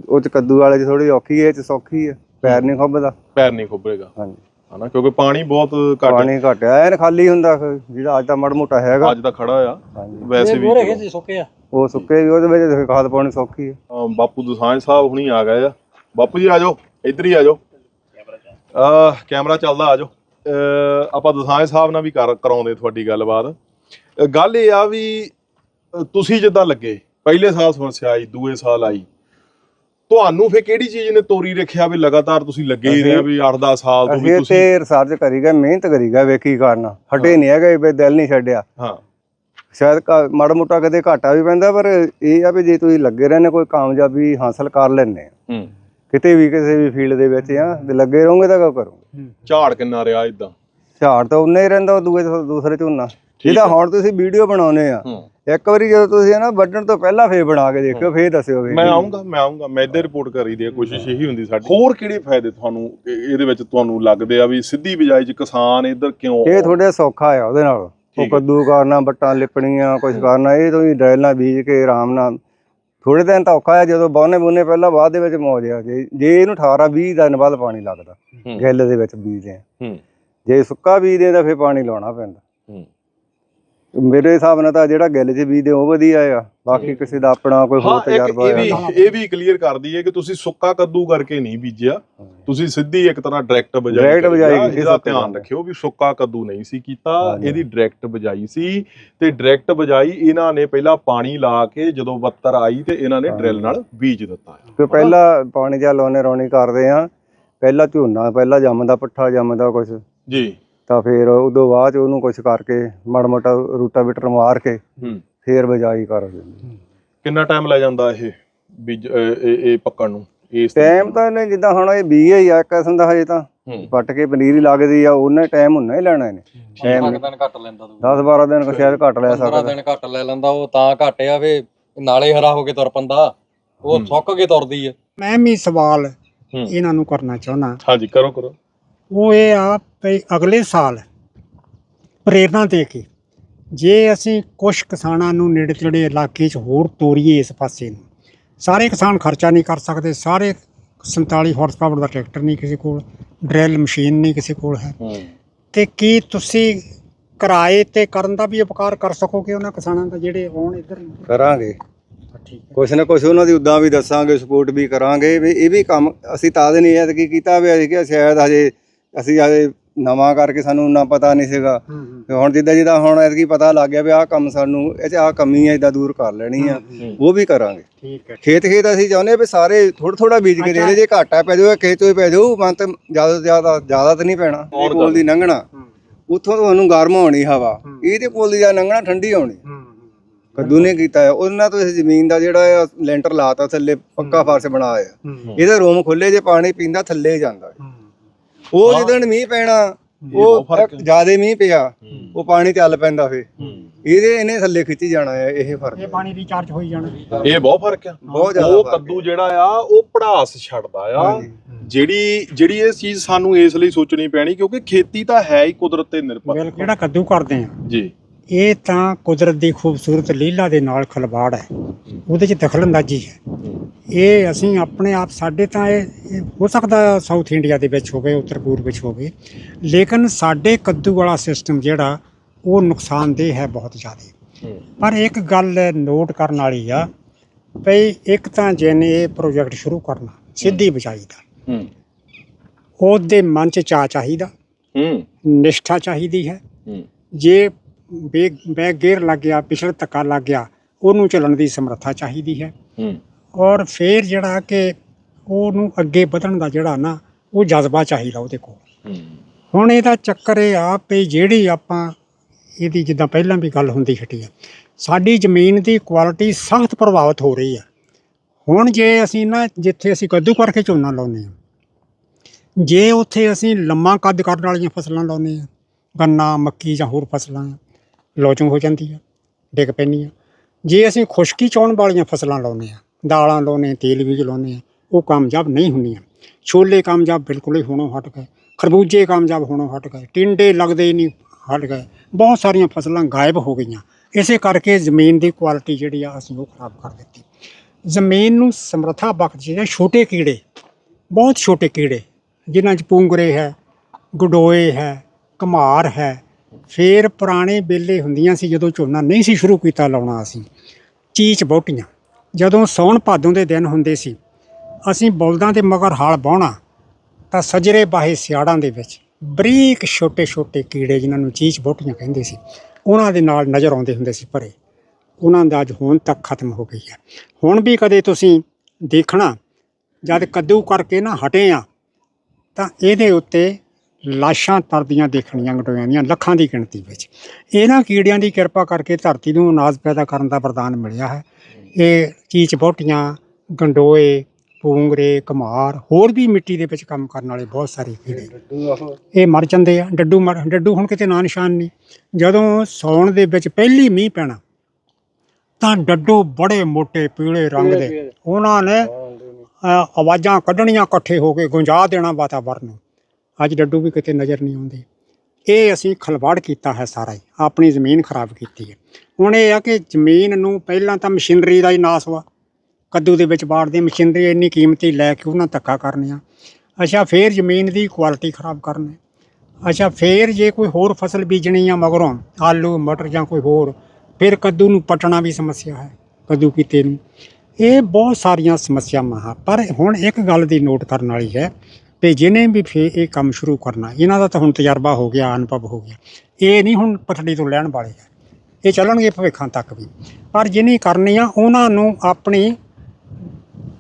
ਉਹ ਚ ਕੱਦੂ ਵਾਲੇ ਚ ਥੋੜੀ ਔਖੀ ਹੈ ਇਹ ਚ ਸੌਖੀ ਹੈ। ਪੈਰ ਨਹੀਂ ਖੁੱਬਦਾ ਪੈਰ ਨਹੀਂ ਖੁੱਬੇਗਾ ਹਾਂਜੀ। ਹਨਾ ਕਿਉਂਕਿ ਪਾਣੀ ਬਹੁਤ ਘੱਟ ਪਾਣੀ ਘੱਟ ਐਨ ਖਾਲੀ ਹੁੰਦਾ ਜਿਹੜਾ ਅੱਜ ਦਾ ਮੜ ਮੋਟਾ ਹੈਗਾ। ਅੱਜ ਦਾ ਖੜਾ ਆ। ਵੈਸੇ ਵੀ। ਸੁੱਕੇ ਆ। ਉਹ ਸੁੱਕੇ ਵੀ ਉਹਦੇ ਵਿੱਚ ਖਾਦ ਪਾਉਣੀ ਸੌਖੀ ਹੈ। ਅਮ ਬਾਪੂ ਦਸਾਂਝ ਸਾਹਿਬ ਹੁਣੀ ਆ ਗਏ ਆ। ਬਾਪੂ ਜੀ ਆ ਜਾਓ ਇੱਧਰ ਹੀ ਆ ਜਾਓ। ਅਹ ਕੈਮਰਾ ਚੱਲਦਾ ਆ ਜਾਓ। ਆਪਾਂ ਦਸਾਂਝ ਸਾਹਿਬ ਨਾਲ ਵੀ ਕਰ ਕਰਾਉਂਦੇ ਤੁਹਾਡੀ ਗੱਲਬਾਤ। ਗੱਲ ਇਹ ਆ ਵੀ ਤੁਸੀਂ ਜਿੱਦਾਂ ਲੱਗੇ ਪਹਿਲੇ ਸਾਲ ਸਮੱਸਿਆ ਆਈ ਦੂਏ ਸਾਲ ਆਈ। ਤੁਹਾਨੂੰ ਫੇ ਕਿਹੜੀ ਚੀਜ਼ ਨੇ ਤੋਰੀ ਰੱਖਿਆ ਵੀ ਲਗਾਤਾਰ ਤੁਸੀਂ ਲੱਗੇ ਹੀ ਰਹੇ ਆ ਵੀ 8-10 ਸਾਲ ਤੋਂ ਵੀ ਤੁਸੀਂ ਤੇ ਰਿਸਰਚ ਕਰੀ ਗਏ ਮਿਹਨਤ ਕਰੀ ਗਏ ਵੇਖੀ ਕਰਨਾ ਹਟੇ ਨਹੀਂ ਹੈਗੇ ਵੀ ਦਿਲ ਨਹੀਂ ਛੱਡਿਆ। ਹਾਂ। ਸ਼ਾਇਦ ਮਾੜਾ ਮੋਟਾ ਕਦੇ ਘਾਟਾ ਵੀ ਪੈਂਦਾ ਪਰ ਇਹ ਆ ਵੀ ਜੇ ਤੁਸੀਂ ਲੱਗੇ ਰਹਿੰਦੇ ਕੋਈ ਕਾਮਯਾਬੀ ਹਾਸਲ ਕਰ ਆ ਹੂੰ। ਕਿਤੇ ਵੀ ਕਿਸੇ ਵੀ ਫੀਲਡ ਦੇ ਵਿੱਚ ਆ ਤੇ ਲੱਗੇ ਰਹੋਗੇ ਤਾਂ ਕਰੋਗੇ? ਝਾੜ ਕਿੰਨਾ ਰਿਹਾ ਇਦਾਂ ਝਾੜ ਤਾਂ ਉਨਾ ਹੀ ਰਹਿੰਦਾ ਉਹ ਦੂਏ ਦੂਸਰੇ ਝੋਨਾ ਜਿਹਦਾ ਹੁਣ ਤੁਸੀਂ ਵੀਡੀਓ ਬਣਾਉਨੇ ਆ ਇੱਕ ਵਾਰੀ ਜਦੋਂ ਤੁਸੀਂ ਨਾ ਵੱਢਣ ਤੋਂ ਪਹਿਲਾਂ ਫੇਰ ਬਣਾ ਕੇ ਦੇਖਿਓ ਫੇਰ ਦੱਸਿਓ ਵੀ। ਮੈਂ ਆਉਂਗਾ ਮੈਂ ਆਉਂਗਾ ਮੈਂ ਇੱਧਰ ਰਿਪੋਰਟ ਕਰੀ ਦੀ ਆ ਕੋਸ਼ਿਸ਼ ਇਹੀ ਹੁੰਦੀ ਸਾਡੀ। ਹੋਰ ਕਿਹੜੇ ਫਾਇਦੇ ਤੁਹਾਨੂੰ ਇਹ- ਇਹਦੇ ਵਿੱਚ ਤੁਹਾਨੂੰ ਲੱਗਦੇ ਆ ਵੀ ਸਿੱਧੀ ਬਿਜਾਈ ਚ ਕਿਸਾਨ ਇੱਧਰ ਕਿਉਂ ਇਹ ਥੋੜੇ ਸੌਖਾ ਆ ਉਹਦੇ ਨਾਲ। ਉਹ। ਕੱਦੂ ਕਰਨਾ ਬੱਟਾਂ ਲਿਪਣੀਆਂ ਕੁਝ ਕਰਨਾ ਇਹ ਤੁਸੀਂ ਡਰੈਲ ਨਾਲ ਬੀਜ ਕੇ ਆਰਾਮ ਨਾਲ ਥੋੜੇ ਦਿਨ ਤਾਂ ਔਖਾ ਆ ਜਦੋਂ ਬੌਨੇ ਬੁਨੇ ਪਹਿਲਾਂ ਬਾਅਦ ਦੇ ਵਿੱਚ ਮੌਜ ਆ। ਜੇ ਜੇ ਇਹਨੂੰ 18 20 ਦਿਨ ਬਾਅਦ ਪਾਣੀ ਲੱਗਦਾ। ਗਿੱਲ ਦੇ ਵਿੱਚ ਬੀਜਦੇ ਆ। ਜੇ ਸੁੱਕਾ ਬੀਜਦੇ ਤਾਂ ਫੇਰ ਪਾਣੀ ਲਾਉਣਾ ਪੈਂਦਾ। ਮੇਰੇ ਹਿਸਾਬ ਨਾਲ ਤਾਂ ਜਿਹੜਾ ਗਿੱਲ 'ਚ ਬੀਜਦੇ ਉਹ ਵਧੀਆ ਆ ਬਾਕੀ ਕਿਸੇ ਦਾ ਆਪਣਾ ਕੋਈ ਹਾਂ ਹੋਰ ਇੱਕ ਤਜਰਬਾ ਇਹ ਵੀ ਆ ਇਹ ਵੀ ਕਲੀਅਰ ਕਰ ਦਈਏ ਕਿ ਤੁਸੀਂ ਸੁੱਕਾ ਕੱਦੂ ਕਰਕੇ ਨਹੀਂ ਬੀਜਿਆ ਤੁਸੀਂ ਸਿੱਧੀ ਇੱਕ ਤਰ੍ਹਾਂ ਡਾਇਰੈਕਟ ਬਜਾਈ Direct ਬਿਜਾਈ। ਕੀਤੀ, ਇਹਦਾ ਸੁੱਕੇ ਧਿਆਨ। ਰੱਖਿਓ ਵੀ ਸੁੱਕਾ ਕੱਦੂ ਨਹੀਂ ਸੀ ਕੀਤਾ ਹਾਂਜੀ। ਇਹਦੀ ਡਾਇਰੈਕਟ ਬਜਾਈ ਸੀ ਤੇ ਡਾਇਰੈਕਟ ਬਜਾਈ ਇਹਨਾਂ ਨੇ ਪਹਿਲਾਂ ਪਾਣੀ ਲਾ ਕੇ ਜਦੋਂ ਬੱਤਰ ਆਈ ਤੇ ਇਹਨਾਂ ਨੇ ਡਰਿਲ ਨਾਲ ਬੀਜ ਦਿੱਤਾ ਹੈ ਤੇ ਪਹਿਲਾਂ ਪਾਣੀ ਜਾਂ ਲਾਉਣੇ ਰੌਣੀ ਕਰਦੇ ਆ ਪਹਿਲਾਂ ਝੋਨਾ ਪਹਿਲਾਂ ਜੰਮਦਾ ਪੱਠਾ ਜੰਮਦਾ ਕੁਝ ਜੀ ਤਾਂ ਫਿਰ ਉਦੋਂ ਬਾਅਦ 'ਚ ਉਹਨੂੰ ਕੁਝ ਕਰਕੇ ਮਾੜਾ ਮੋਟਾ ਰੂਟਾਵੀਟਰ ਮਾਰ ਕੇ ਹੂੰ। ਫੇਰ ਬਜਾਈ ਕਰ ਦਿੰਦੇ ਕਿੰਨਾ ਟਾਈਮ ਲੈ ਜਾਂਦਾ ਇਹ ਬੀਜ ਇਹ ਇਹ- ਇਹ ਪੱਕਣ ਨੂੰ? ਇਸ ਟਾਈਮ ਤਾਂ ਇਹਨੇ ਜਿੱਦਾਂ ਹੁਣ ਇਹ ਬੀਜ ਹੀ ਆ ਇੱਕ ਕਿਸਮ ਦਾ ਹਜੇ ਤਾਂ। ਹੂੰ। ਪੱਟ ਕੇ ਪਨੀਰੀ ਲੱਗਦੀ ਆ ਉਹਨੇ ਟਾਈਮ ਹੁੰਨਾ ਹੀ ਲੈਣਾ ਇਹਨੇ। ਟਾਈਮ ਦਿਨ ਘੱਟ ਲੈਂਦਾ ਤੂੰ 10 12 ਦਿਨ ਕੁ ਸ਼ਾਇਦ ਘੱਟ ਲੈ 15 ਸਕਦਾ। ਦਿਨ ਘੱਟ ਲੈ ਲੈਂਦਾ ਉਹ ਤਾਂ ਘੱਟ ਆ ਵੇ ਨਾਲੇ ਹਰਾ ਹੋ ਕੇ ਤੁਰ ਪੰਦਾ। ਉਹ ਸੁੱਕ ਕੇ ਤੁਰਦੀ ਆ। ਮੈਂ ਵੀ ਸਵਾਲ ਹੂੰ। ਇਹਨਾਂ ਨੂੰ ਕਰਨਾ ਚਾਹੁੰਦਾ। ਹਾਂਜੀ ਕਰੋ ਕਰੋ। ਉਹ ਇਹ ਆ ਵੀ ਅਗਲੇ ਸਾਲ ਪ੍ਰੇਰਣਾ ਦੇ ਕੇ ਜੇ ਅਸੀਂ ਕੁਝ ਕਿਸਾਨਾਂ ਨੂੰ ਨੇੜੇ ਤੇੜੇ ਇਲਾਕੇ 'ਚ ਹੋਰ ਤੋਰੀਏ ਇਸ ਪਾਸੇ ਨੂੰ ਸਾਰੇ ਕਿਸਾਨ ਖਰਚਾ ਨਹੀਂ ਕਰ ਸਕਦੇ ਸਾਰੇ 47 ਹਾਰਸ ਪਾਵਰ ਦਾ ਟਰੈਕਟਰ ਨਹੀਂ ਕਿਸੇ ਕੋਲ ਡਰਿਲ ਮਸ਼ੀਨ ਨਹੀਂ ਕਿਸੇ ਕੋਲ ਹੈ। ਤੇ ਕੀ ਤੁਸੀਂ ਕਿਰਾਏ ਤੇ ਕਰਨ ਦਾ ਵੀ ਉਪਕਾਰ ਕਰ ਸਕੋਗੇ ਉਹਨਾਂ ਕਿਸਾਨਾਂ ਦਾ ਜਿਹੜੇ ਆਉਣ ਇੱਧਰ ਕਰਾਂਗੇ। ਕੁਛ ਨਾ ਕੁਛ ਉਹਨਾਂ ਦੀ ਉਦਾਂ ਵੀ ਦੱਸਾਂਗੇ ਸਪੋਰਟ ਵੀ ਕਰਾਂਗੇ ਵੀ ਇਹ ਵੀ ਕੰਮ ਅਸੀਂ ਤਾਂ ਦੇ ਨਹੀਂ ਐਤ ਕੀ ਕੀਤਾ ਵੀ ਅਸੀਂ ਕਿ ਸ਼ਾਇਦ ਹਜੇ ਅਸੀਂ ਹਜੇ ਨਵਾਂ ਕਰਕੇ ਸਾਨੂੰ ਨਾ ਪਤਾ ਨਹੀਂ ਸੀਗਾ। ਹੂੰ ਹੂੰ। ਤੇ ਹੁਣ ਜਿੱਦਾਂ ਜਿੱਦਾਂ ਹੁਣ ਐਤਕੀ ਪਤਾ ਲੱਗ ਗਿਆ ਵੀ ਆਹ ਕੰਮ ਸਾਨੂੰ ਇਹ ਚ ਆਹ ਕਮੀ ਆ ਇਦਾਂ ਦੂਰ ਕਰ ਲੈਣੀ ਆ। ਉਹ ਵੀ ਕਰਾਂਗੇ। ਠੀਕ ਹੈ। ਖੇਤ ਖੇਤ ਅਸੀਂ ਚਾਹੁੰਦੇ ਵੀ ਸਾਰੇ ਥੋੜਾ ਥੋੜਾ ਬੀਜ ਕੇ ਦੇ ਦੇ ਜੇ ਘਾਟਾ ਪੈ ਜਾਊਗਾ ਖੇਤ ਤੋਂ ਹੀ ਪੈ ਜਾਊ ਮਨ ਤੇ ਜ਼ਿਆਦਾ ਤੋਂ ਜ਼ਿਆਦਾ ਜ਼ਿਆਦਾ ਤਾਂ ਨਹੀਂ ਪੈਣਾ। ਇਹ ਕੋਲ ਦੀ ਲੰਘਣਾ। ਉੱਥੋਂ ਤੁਹਾਨੂੰ ਗਰਮ ਹੋਣੀ ਹਵਾ। ਇਹਦੇ ਕੋਲ ਦੀ ਜਾਂ ਲੰਘਣਾ ਠੰਡੀ ਹੋਣੀ। ਹੂੰ ਕੱਦੂ ਨੇ ਕੀਤਾ ਹੈ। ਉਹਨਾਂ ਤੋਂ ਇਸ ਜ਼ਮੀਨ ਦਾ ਜਿਹੜਾ ਲੈਂਟਰ ਲਾਤਾ ਥੱਲੇ ਪੱਕਾ ਫਰਸ਼ ਬਣਾਇਆ। ਹੂੰ ਇਹਦੇ ਰੂਮ ਖੁੱਲੇ ਜੇ ਪਾਣੀ ਪੀਂਦਾ ਥੱਲੇ ਹੀ ਜਾਂਦਾ। ਹੂੰ। ਉਹ ਜਿੱਦਣ ਮੀਂਹ ਪੈਣਾ ਉਹ ਜਿਆਦੇ ਮੀਂਹ ਪਿਆ ਉਹ ਪਾਣੀ ਚੱਲ ਪੈਂਦਾ ਫੇ। ਇਹਦੇ ਇਹਨੇ ਥੱਲੇ ਖਿੱਚੀ ਜਾਣਾ ਹੈ ਇਹ ਫ਼ਰਕ ਇਹ ਪਾਣੀ ਰੀਚਾਰਜ ਹੋਈ ਜਾਣਾ। ਇਹ ਬਹੁਤ ਫ਼ਰਕ ਆ। ਬਹੁਤ ਜ਼ਿਆਦਾ ਉਹ ਕੱਦੂ ਜਿਹੜਾ ਆ ਉਹ ਪੜਾਸ ਛੱਡਦਾ ਆ। ਜਿਹੜੀ ਜਿਹੜੀ ਇਹ ਚੀਜ਼ ਸਾਨੂੰ ਇਸ ਲਈ ਸੋਚਣੀ ਪੈਣੀ ਕਿਉਂਕਿ ਖੇਤੀ ਤਾਂ ਹੈ ਹੀ ਕੁਦਰਤ ਤੇ ਨਿਰਭਰ। ਜਿਹੜਾ ਕੱਦੂ ਕਰਦੇ ਆ ਜੀ। ਇਹ ਤਾਂ ਕੁਦਰਤ ਦੀ ਖੂਬਸੂਰਤ ਲੀਲਾ ਦੇ ਨਾਲ ਖਲਵਾੜ ਹੈ। ਉਹਦੇ 'ਚ ਦਖਲਅੰਦਾਜ਼ੀ ਹੈ। ਇਹ ਅਸੀਂ ਆਪਣੇ ਆਪ ਸਾਡੇ ਤਾਂ ਇਹ ਇਹ ਹੋ ਸਕਦਾ ਸਾਊਥ ਇੰਡੀਆ ਦੇ ਵਿੱਚ ਹੋਵੇ ਉੱਤਰ ਪੂਰਬ ਵਿੱਚ ਹੋਵੇ। ਲੇਕਿਨ ਸਾਡੇ ਕੱਦੂ ਵਾਲਾ ਸਿਸਟਮ ਜਿਹੜਾ ਉਹ ਨੁਕਸਾਨਦੇਹ ਹੈ ਬਹੁਤ ਜ਼ਿਆਦਾ। ਪਰ ਇੱਕ ਗੱਲ ਨੋਟ ਕਰਨ ਵਾਲੀ ਆ ਭਈ ਇੱਕ ਤਾਂ ਜਿਹਨੇ ਇਹ ਪ੍ਰੋਜੈਕਟ ਸ਼ੁਰੂ ਕਰਨਾ ਸਿੱਧੀ ਬਚਾਈ ਦਾ। ਹੂੰ। ਉਹਦੇ ਮਨ 'ਚ ਚਾਹ ਚਾਹੀਦਾ। ਹੂੰ। ਨਿਸ਼ਠਾ ਚਾਹੀਦੀ ਹੈ। ਜੇ ਬੇ ਬੈਗ ਗੇਅਰ ਲੱਗ ਗਿਆ ਪਿਛਲੇ ਧੱਕਾ ਲੱਗ ਗਿਆ ਉਹਨੂੰ ਚੱਲਣ ਦੀ ਸਮਰੱਥਾ ਚਾਹੀਦੀ ਹੈ। ਔਰ ਫਿਰ ਜਿਹੜਾ ਕਿ ਉਹਨੂੰ ਅੱਗੇ ਵਧਣ ਦਾ ਜਿਹੜਾ ਨਾ ਉਹ ਜਜ਼ਬਾ ਚਾਹੀਦਾ ਉਹਦੇ ਕੋਲ। ਹੁਣ ਇਹਦਾ ਚੱਕਰ ਇਹ ਆ ਵੀ ਜਿਹੜੀ ਆਪਾਂ ਇਹਦੀ ਜਿੱਦਾਂ ਪਹਿਲਾਂ ਵੀ ਗੱਲ ਹੁੰਦੀ ਛੱਟੀ ਆ ਸਾਡੀ ਜ਼ਮੀਨ ਦੀ ਕੁਆਲਿਟੀ ਸਖਤ ਪ੍ਰਭਾਵਿਤ ਹੋ ਰਹੀ ਆ। ਹੁਣ ਜੇ ਅਸੀਂ ਨਾ ਜਿੱਥੇ ਅਸੀਂ ਕੱਦੂ ਕਰਕੇ ਝੋਨਾ ਲਾਉਂਦੇ ਆ ਜੇ ਉੱਥੇ ਅਸੀਂ ਲੰਮਾ ਕੱਦ ਕਰਨ ਵਾਲੀਆਂ ਫਸਲਾਂ ਲਾਉਂਦੇ ਆ ਗੰਨਾ ਮੱਕੀ ਜਾਂ ਹੋਰ ਫਸਲਾਂ ਲੋਚਿੰਗ ਹੋ ਜਾਂਦੀ ਆ ਡਿੱਗ ਪੈਂਦੀ ਆ। ਜੇ ਅਸੀਂ ਖੁਸ਼ਕੀ ਚੋਣ ਵਾਲੀਆਂ ਫਸਲਾਂ ਲਾਉਂਦੇ ਆ ਦਾਲਾਂ ਲਾਉਂਦੇ ਆ ਤੇਲ ਬੀਜ ਲਾਉਂਦੇ ਆ ਉਹ ਕਾਮਯਾਬ ਨਹੀਂ ਹੁੰਦੀਆਂ। ਛੋਲੇ ਕਾਮਯਾਬ ਬਿਲਕੁਲ ਹੀ ਹੋਣੋਂ ਹਟ ਗਏ, ਖਰਬੂਜੇ ਕਾਮਯਾਬ ਹੋਣੋਂ ਹਟ ਗਏ, ਟਿੰਡੇ ਲੱਗਦੇ ਹੀ ਨਹੀਂ ਹਟ ਗਏ, ਬਹੁਤ ਸਾਰੀਆਂ ਫਸਲਾਂ ਗਾਇਬ ਹੋ ਗਈਆਂ। ਇਸੇ ਕਰਕੇ ਜ਼ਮੀਨ ਦੀ ਕੁਆਲਿਟੀ ਜਿਹੜੀ ਆ, ਅਸੀਂ ਉਹ ਖਰਾਬ ਕਰ ਦਿੱਤੀ। ਜ਼ਮੀਨ ਨੂੰ ਸਮਰੱਥਾ ਬਖਸ਼ ਜਿਹੜੇ ਛੋਟੇ ਕੀੜੇ, ਬਹੁਤ ਛੋਟੇ ਕੀੜੇ, ਜਿਨ੍ਹਾਂ 'ਚ ਪੂੰਗਰੇ ਹੈ, ਗਡੋਏ ਹੈ, ਘਮਾਰ ਹੈ ਫੇਰ ਪੁਰਾਣੇ ਵੇਲੇ ਹੁੰਦੀਆਂ ਸੀ, ਜਦੋਂ ਝੋਨਾ ਨਹੀਂ ਸੀ ਸ਼ੁਰੂ ਕੀਤਾ ਲਾਉਣਾ ਅਸੀਂ, ਚੀਚ ਬੋਟੀਆਂ ਜਦੋਂ ਸੌਣ ਭਾਦੋਂ ਦੇ ਦਿਨ ਹੁੰਦੇ ਸੀ, ਅਸੀਂ ਬਲਦਾਂ ਦੇ ਮਗਰ ਹਾਲ ਬਾਉਣਾ ਤਾਂ ਸਜਰੇ ਬਾਹੇ ਸਿਆੜਾਂ ਦੇ ਵਿੱਚ ਬਰੀਕ ਛੋਟੇ ਛੋਟੇ ਕੀੜੇ ਜਿਨ੍ਹਾਂ ਨੂੰ ਚੀਚ ਬੋਟੀਆਂ ਕਹਿੰਦੇ ਸੀ, ਉਹਨਾਂ ਦੇ ਨਾਲ ਨਜ਼ਰ ਆਉਂਦੇ ਹੁੰਦੇ ਸੀ ਭਰੇ। ਉਹਨਾਂ ਦਾ ਅੱਜ ਹੁਣ ਤੱਕ ਖਤਮ ਹੋ ਗਈ ਹੈ। ਹੁਣ ਵੀ ਕਦੇ ਤੁਸੀਂ ਦੇਖਣਾ, ਜਦ ਕੱਦੂ ਕਰਕੇ ਨਾ ਹਟੇ ਆ, ਤਾਂ ਇਹਦੇ ਉੱਤੇ ਲਾਸ਼ਾਂ ਤਰਦੀਆਂ ਦੇਖਣੀਆਂ ਗਟੋਆਂ ਦੀਆਂ ਲੱਖਾਂ ਦੀ ਗਿਣਤੀ ਵਿੱਚ। ਇਹਨਾਂ ਕੀੜਿਆਂ ਦੀ ਕਿਰਪਾ ਕਰਕੇ ਧਰਤੀ ਨੂੰ ਅਨਾਜ ਪੈਦਾ ਕਰਨ ਦਾ ਵਰਦਾਨ ਮਿਲਿਆ ਹੈ। ਇਹ ਚੀਚ ਬੋਟੀਆਂ ਗੰਡੋਏ ਪੂੰਗਰੇ ਕਮਾਰ ਹੋਰ ਵੀ ਮਿੱਟੀ ਦੇ ਵਿੱਚ ਕੰਮ ਕਰਨ ਵਾਲੇ ਬਹੁਤ ਸਾਰੇ ਕੀੜੇ। ਇਹ ਮਰ ਜਾਂਦੇ ਆ। ਡੱਡੂ ਮਰ ਡੱਡੂ ਹੁਣ ਕਿਤੇ ਨਾਂ ਨਿਸ਼ਾਨ ਨਹੀਂ। ਜਦੋਂ ਸੌਣ ਦੇ ਵਿੱਚ ਪਹਿਲੀ ਮੀਂਹ ਪੈਣਾ ਤਾਂ ਡੱਡੂ ਬੜੇ ਮੋٹے ਪੀਲੇ ਰੰਗ ਦੇ। ਉਹਨਾਂ ਨੇ ਆਵਾਜ਼ਾਂ ਕੱਢਣੀਆਂ ਇਕੱਠੇ ਹੋ ਕੇ ਗੁੰਜਾ ਦੇਣਾ ਵਾਤਾਵਰਨ ਨੂੰ। ਅੱਜ ਡੱਡੂ ਵੀ ਕਿਤੇ ਨਜ਼ਰ ਨਹੀਂ ਆਉਂਦੇ। ਇਹ ਅਸੀਂ ਖਲਵਾੜ ਕੀਤਾ ਹੈ ਸਾਰਾ ਹੀ। ਆਪਣੀ ਜ਼ਮੀਨ ਖਰਾਬ ਕੀਤੀ ਹੈ। ਹੁਣ ਇਹ ਆ ਕਿ ਜ਼ਮੀਨ ਨੂੰ ਪਹਿਲਾਂ ਤਾਂ ਮਸ਼ੀਨਰੀ ਦਾ ਹੀ ਨਾਸ ਵਾ। ਕੱਦੂ ਦੇ ਵਿੱਚ ਬਾੜਦੇ ਮਸ਼ੀਨਰੀ ਇੰਨੀ ਕੀਮਤੀ ਲੈ ਕੇ ਉਹਨਾਂ ਧੱਕਾ ਕਰਨੇ ਆ। ਅੱਛਾ, ਫੇਰ ਜ਼ਮੀਨ ਦੀ ਕੁਆਲਿਟੀ ਖਰਾਬ ਕਰਨੀ। ਅੱਛਾ, ਫੇਰ ਜੇ ਕੋਈ ਹੋਰ ਫਸਲ ਬੀਜਣੀ ਆ ਮਗਰੋਂ, ਆਲੂ, ਮਟਰ ਜਾਂ ਕੋਈ ਹੋਰ, ਫਿਰ ਕੱਦੂ ਨੂੰ ਪਟਣਾ ਵੀ ਸਮੱਸਿਆ ਹੈ, ਕੱਦੂ ਕੀਤੇ ਨੂੰ। ਇਹ ਬਹੁਤ ਸਾਰੀਆਂ ਸਮੱਸਿਆਵਾਂ ਹਨ ਪਰ ਹੁਣ ਇੱਕ ਗੱਲ ਦੀ ਨੋਟ ਕਰਨ ਵਾਲੀ ਹੈ ਵੀ ਜਿਹਨੇ ਵੀ ਫੇ ਇਹ ਕੰਮ ਸ਼ੁਰੂ ਕਰਨਾ, ਇਹਨਾਂ ਦਾ ਤਾਂ ਹੁਣ ਤਜਰਬਾ ਹੋ ਗਿਆ, ਅਨੁਭਵ ਹੋ ਗਿਆ। ਇਹ ਨਹੀਂ ਹੁਣ ਪਟੜੀ ਤੋਂ ਲੈਣ ਵਾਲੇ ਹੈ ਇਹ ਚੱਲਣਗੇ ਭਵਿੱਖਾਂ ਤੱਕ ਵੀ। ਪਰ ਜਿਹਨੇ ਕਰਨੀ ਆ, ਉਹਨਾਂ ਨੂੰ ਆਪਣੀ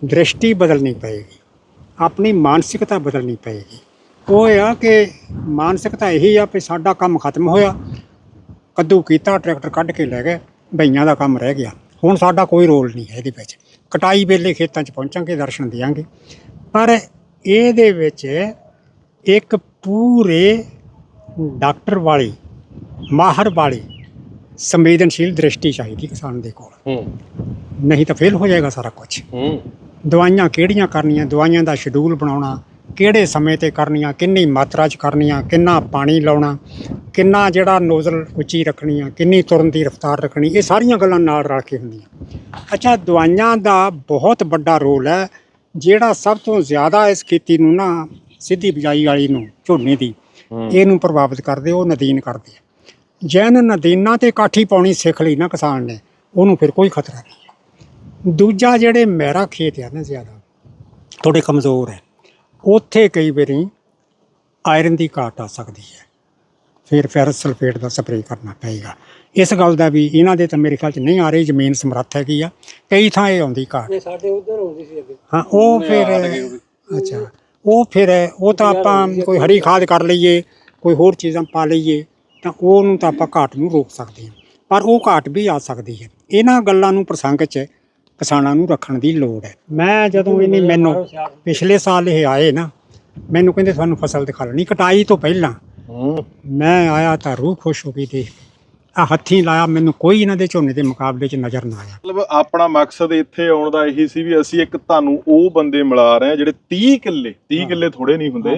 ਦ੍ਰਿਸ਼ਟੀ ਬਦਲਣੀ ਪਏਗੀ। ਆਪਣੀ ਮਾਨਸਿਕਤਾ ਬਦਲਣੀ ਪਏਗੀ। ਉਹ ਆ ਕਿ ਮਾਨਸਿਕਤਾ ਇਹੀ ਆ ਕਿ ਸਾਡਾ ਕੰਮ ਖਤਮ ਹੋਇਆ, ਕੱਦੂ ਕੀਤਾ, ਟਰੈਕਟਰ ਕੱਢ ਕੇ ਲੈ ਗਏ, ਬਈਆਂ ਦਾ ਕੰਮ ਰਹਿ ਗਿਆ। ਹੁਣ ਸਾਡਾ ਕੋਈ ਰੋਲ ਨਹੀਂ ਹੈ ਇਹਦੇ ਵਿੱਚ। ਕਟਾਈ ਵੇਲੇ ਖੇਤਾਂ 'ਚ ਪਹੁੰਚਾਂਗੇ, ਦਰਸ਼ਨ ਦਿਆਂਗੇ। ਪਰ ਇਹਦੇ ਵਿੱਚ ਇੱਕ ਪੂਰੇ ਡਾਕਟਰ ਵਾਲੀ ਮਾਹਰ ਵਾਲੀ ਸੰਵੇਦਨਸ਼ੀਲ ਦ੍ਰਿਸ਼ਟੀ ਚਾਹੀਦੀ ਕਿਸਾਨ ਦੇ ਕੋਲ। ਹੂੰ। ਨਹੀਂ ਤਾਂ ਫੇਲ ਹੋ ਜਾਏਗਾ ਸਾਰਾ ਕੁਝ ਹੂੰ। ਦਵਾਈਆਂ ਕਿਹੜੀਆਂ ਕਰਨੀਆਂ ਦਵਾਈਆਂ ਦਾ ਸ਼ਡਿਊਲ ਬਣਾਉਣਾ ਕਿਹੜੇ ਸਮੇਂ ਤੇ ਕਰਨੀਆਂ ਕਿੰਨੀ ਮਾਤਰਾ 'ਚ ਕਰਨੀਆਂ ਕਿੰਨਾ ਪਾਣੀ ਲਾਉਣਾ ਕਿੰਨਾ ਜਿਹੜਾ ਨੋਜ਼ਲ ਉੱਚੀ ਰੱਖਣੀ ਆ ਕਿੰਨੀ ਤੁਰਨ ਦੀ ਰਫ਼ਤਾਰ ਰੱਖਣੀ ਇਹ ਸਾਰੀਆਂ ਗੱਲਾਂ ਨਾਲ ਰਲ ਕੇ ਹੁੰਦੀਆਂ। ਅੱਛਾ ਦਵਾਈਆਂ ਦਾ ਬਹੁਤ ਵੱਡਾ ਰੋਲ ਹੈ ਜਿਹੜਾ ਸਭ ਤੋਂ ਜ਼ਿਆਦਾ ਇਸ ਖੇਤੀ ਨੂੰ ਨਾ ਸਿੱਧੀ ਬਿਜਾਈ ਵਾਲੀ ਨੂੰ ਝੋਨੇ ਦੀ ਇਹਨੂੰ ਪ੍ਰਭਾਵਿਤ ਕਰਦੇ ਉਹ ਨਦੀਨ ਕਰਦੇ ਆ। ਜੈਨ ਨਦੀਨਾਂ ਤੇ ਕਾਠੀ ਪਾਉਣੀ ਸਿੱਖ ਲਈ ਨਾ ਕਿਸਾਨ ਨੇ ਉਹਨੂੰ ਫਿਰ ਕੋਈ ਖਤਰਾ ਨਹੀਂ। ਦੂਜਾ ਜਿਹੜੇ ਮਹਿਰਾ ਖੇਤ ਆ ਨਾ ਜ਼ਿਆਦਾ ਥੋੜੇ ਕਮਜ਼ੋਰ ਹੈ ਉੱਥੇ ਕਈ ਵਾਰੀ ਆਇਰਨ ਦੀ ਘਾਟ ਆ ਸਕਦੀ ਹੈ। ਫਿਰ ਫੈਰਸ ਸਲਫੇਟ ਦਾ ਸਪਰੇਅ ਕਰਨਾ ਪਏਗਾ। ਇਸ ਗੱਲ ਦਾ ਵੀ ਇਹਨਾਂ ਦੇ ਤਾਂ ਮੇਰੇ ਖਿਆਲ ਚ ਨਹੀਂ ਆ ਰਹੀ ਜ਼ਮੀਨ ਸਮਰੱਥ ਹੈਗੀ ਆ। ਕਈ ਥਾਂ ਇਹ ਆਉਂਦੀ ਘਾਟ। ਸਾਡੇ ਉਧਰ ਆਉਂਦੀ ਸੀ ਅੱਗੇ। ਹਾਂ ਉਹ ਫਿਰ ਅੱਛਾ ਉਹ ਫਿਰ ਉਹ ਤਾਂ ਆਪਾਂ ਕੋਈ ਹਰੀ ਖਾਦ ਕਰ ਲਈਏ ਕੋਈ ਹੋਰ ਚੀਜ਼ਾਂ ਪਾ ਲਈਏ ਤਾਂ ਉਹਨੂੰ ਤਾਂ ਆਪਾਂ ਘਾਟ ਨੂੰ ਰੋਕ ਸਕਦੇ ਹਾਂ। ਪਰ ਉਹ ਘਾਟ ਵੀ ਆ ਸਕਦੀ ਹੈ। ਇਹਨਾਂ ਗੱਲਾਂ ਨੂੰ ਪ੍ਰਸੰਗ 'ਚ ਕਿਸਾਨਾਂ ਨੂੰ ਰੱਖਣ ਦੀ ਲੋੜ ਹੈ। ਮੈਂ ਜਦੋਂ ਇਹਨੇ ਮੈਨੂੰ ਪਿਛਲੇ ਸਾਲ ਇਹ ਆਏ ਨਾ ਮੈਨੂੰ ਕਹਿੰਦੇ ਤੁਹਾਨੂੰ ਫਸਲ ਦਿਖਾ ਲੈਣੀ ਕਟਾਈ ਤੋਂ ਪਹਿਲਾਂ ਮੈਂ ਆਇਆ ਤਾਂ ਰੂਹ ਖੁਸ਼ ਹੋ ਗਈ ਦੇਖ ਆ ਹੱਥੀਂ ਲਾਇਆ ਮੈਨੂੰ ਕੋਈ ਇਹਨਾਂ ਦੇ ਝੋਨੇ ਦੇ ਮੁਕਾਬਲੇ 'ਚ ਨਜ਼ਰ ਨਾ ਆਇਆ। ਮਤਲਬ ਆਪਣਾ ਮਕਸਦ ਇੱਥੇ ਆਉਣ ਦਾ ਇਹੀ ਸੀ ਵੀ ਅਸੀਂ ਇੱਕ ਤੁਹਾਨੂੰ ਉਹ ਬੰਦੇ ਮਿਲਾ ਰਹੇ ਹਾਂ ਜਿਹੜੇ 30 ਕਿੱਲੇ 30 ਕਿੱਲੇ ਥੋੜੇ ਨਹੀਂ ਹੁੰਦੇ।